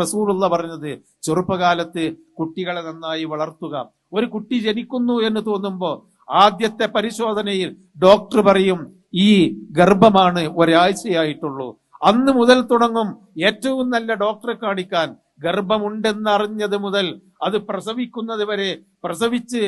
റസൂലുള്ള പറഞ്ഞത് ചെറുപ്പകാലത്ത് കുട്ടികളെ നന്നായി വളർത്തുക. ഒരു കുട്ടി ജനിക്കുന്നു എന്ന് തോന്നുമ്പോൾ ആദ്യത്തെ പരിശോധനയിൽ ഡോക്ടർ പറയും ഈ ഗർഭമാണ് ഒരാഴ്ചയായിട്ടുള്ളൂ. അന്ന് മുതൽ തുടങ്ങും. ഏറ്റവും നല്ല ഡോക്ടറെ കാണിക്കാൻ ഗർഭമുണ്ടെന്നറിഞ്ഞത് മുതൽ അത് പ്രസവിക്കുന്നത് വരെ പ്രസവിച്ച്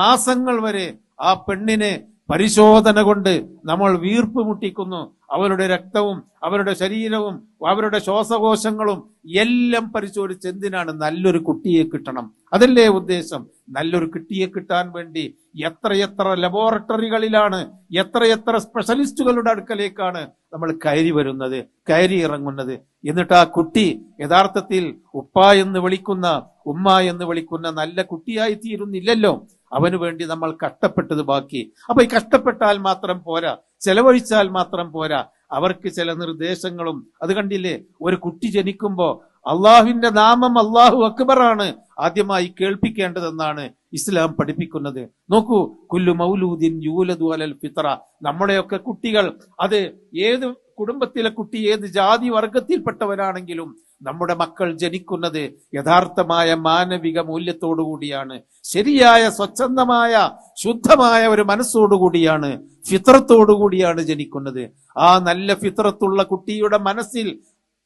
മാസങ്ങൾ വരെ ആ പെണ്ണിനെ പരിശോധന കൊണ്ട് നമ്മൾ വീർപ്പ് മുട്ടിക്കുന്നു. അവരുടെ രക്തവും അവരുടെ ശരീരവും അവരുടെ ശ്വാസകോശങ്ങളും എല്ലാം പരിശോധിച്ച് എന്തിനാണ് നല്ലൊരു കുട്ടിയെ കിട്ടണം? അതല്ലേ ഉദ്ദേശം? നല്ലൊരു കുട്ടിയെ കിട്ടാൻ വേണ്ടി എത്രയെത്ര ലബോറട്ടറികളിലാണ് എത്രയെത്ര സ്പെഷ്യലിസ്റ്റുകളുടെ അടുക്കലേക്കാണ് നമ്മൾ കയറി വരുന്നത് കയറി ഇറങ്ങുന്നത്. എന്നിട്ട് ആ കുട്ടി യഥാർത്ഥത്തിൽ ഉപ്പ എന്ന് വിളിക്കുന്ന ഉമ്മ എന്ന് വിളിക്കുന്ന നല്ല കുട്ടിയായി തീരുന്നില്ലല്ലോ അവന് വേണ്ടി നമ്മൾ കഷ്ടപ്പെട്ടത് ബാക്കി. അപ്പൊ ഈ കഷ്ടപ്പെട്ടാൽ മാത്രം പോരാ. ചെലവഴിച്ചാൽ മാത്രം പോരാ. അവർക്ക് ചില നിർദ്ദേശങ്ങളും അത് കണ്ടില്ലേ? ഒരു കുട്ടി ജനിക്കുമ്പോ അള്ളാഹുവിന്റെ നാമം അള്ളാഹു അക്ബറാണ് ആദ്യമായി കേൾപ്പിക്കേണ്ടതെന്നാണ് ഇസ്ലാം പഠിപ്പിക്കുന്നത്. നോക്കൂ കുല്ലു മൗലൂദിൻ യൂലദു അലൽ ഫിത്ര. നമ്മുടെയൊക്കെ കുട്ടികൾ അത് ഏത് കുടുംബത്തിലെ കുട്ടി ഏത് ജാതി വർഗത്തിൽപ്പെട്ടവരാണെങ്കിലും നമ്മുടെ മക്കൾ ജനിക്കുന്നത് യഥാർത്ഥമായ മാനവിക മൂല്യത്തോടുകൂടിയാണ് ശരിയായ സ്വച്ഛന്തമായ ശുദ്ധമായ ഒരു മനസ്സോടുകൂടിയാണ് ഫിത്രത്തോടുകൂടിയാണ് ജനിക്കുന്നത്. ആ നല്ല ഫിത്രത്തുള്ള കുട്ടിയുടെ മനസ്സിൽ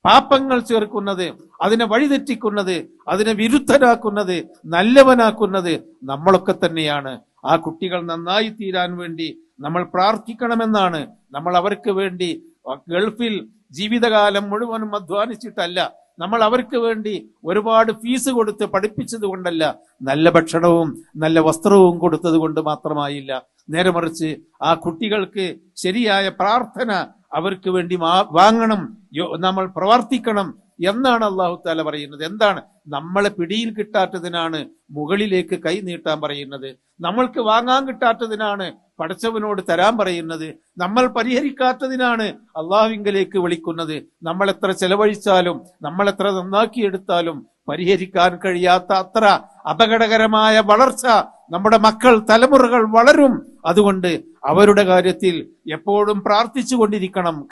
പാപങ്ങൾ ചേർക്കുന്നത് അതിനെ വഴിതെറ്റിക്കുന്നത് അതിനെ വിരുദ്ധനാക്കുന്നത് നല്ലവനാക്കുന്നത് നമ്മളൊക്കെ തന്നെയാണ്. ആ കുട്ടികൾ നന്നായി തീരാൻ വേണ്ടി നമ്മൾ പ്രാർത്ഥിക്കണമെന്നാണ്. നമ്മൾ അവർക്ക് വേണ്ടി ഗൾഫിൽ ജീവിതകാലം മുഴുവനും അധ്വാനിച്ചിട്ടല്ല നമ്മൾ അവർക്ക് വേണ്ടി ഒരുപാട് ഫീസ് കൊടുത്ത് പഠിപ്പിച്ചത് കൊണ്ടല്ല നല്ല ഭക്ഷണവും നല്ല വസ്ത്രവും കൊടുത്തത് കൊണ്ട് മാത്രമായില്ല. നേരെ മറിച്ച് ആ കുട്ടികൾക്ക് ശരിയായ പ്രാർത്ഥന അവർക്ക് വേണ്ടി വാങ്ങണം നമ്മൾ പ്രവർത്തിക്കണം എന്നാണ് അള്ളാഹു താല പറയുന്നത്. എന്താണ്? നമ്മളെ പിടിയിൽ കിട്ടാത്തതിനാണ് മുകളിലേക്ക് കൈ നീട്ടാൻ പറയുന്നത്. നമ്മൾക്ക് വാങ്ങാൻ കിട്ടാത്തതിനാണ് പടച്ചവനോട് തരാൻ പറയുന്നത്. നമ്മൾ പരിഹരിക്കാത്തതിനാണ് അള്ളാഹുവിങ്കലേക്ക് വിളിക്കുന്നത്. നമ്മൾ എത്ര ചെലവഴിച്ചാലും നമ്മൾ എത്ര നന്നാക്കിയെടുത്താലും പരിഹരിക്കാൻ കഴിയാത്ത അത്ര അപകടകരമായ വളർച്ച നമ്മുടെ മക്കൾ തലമുറകൾ വളരും. അതുകൊണ്ട് അവരുടെ കാര്യത്തിൽ എപ്പോഴും പ്രാർത്ഥിച്ചു കൊണ്ടിരിക്കണം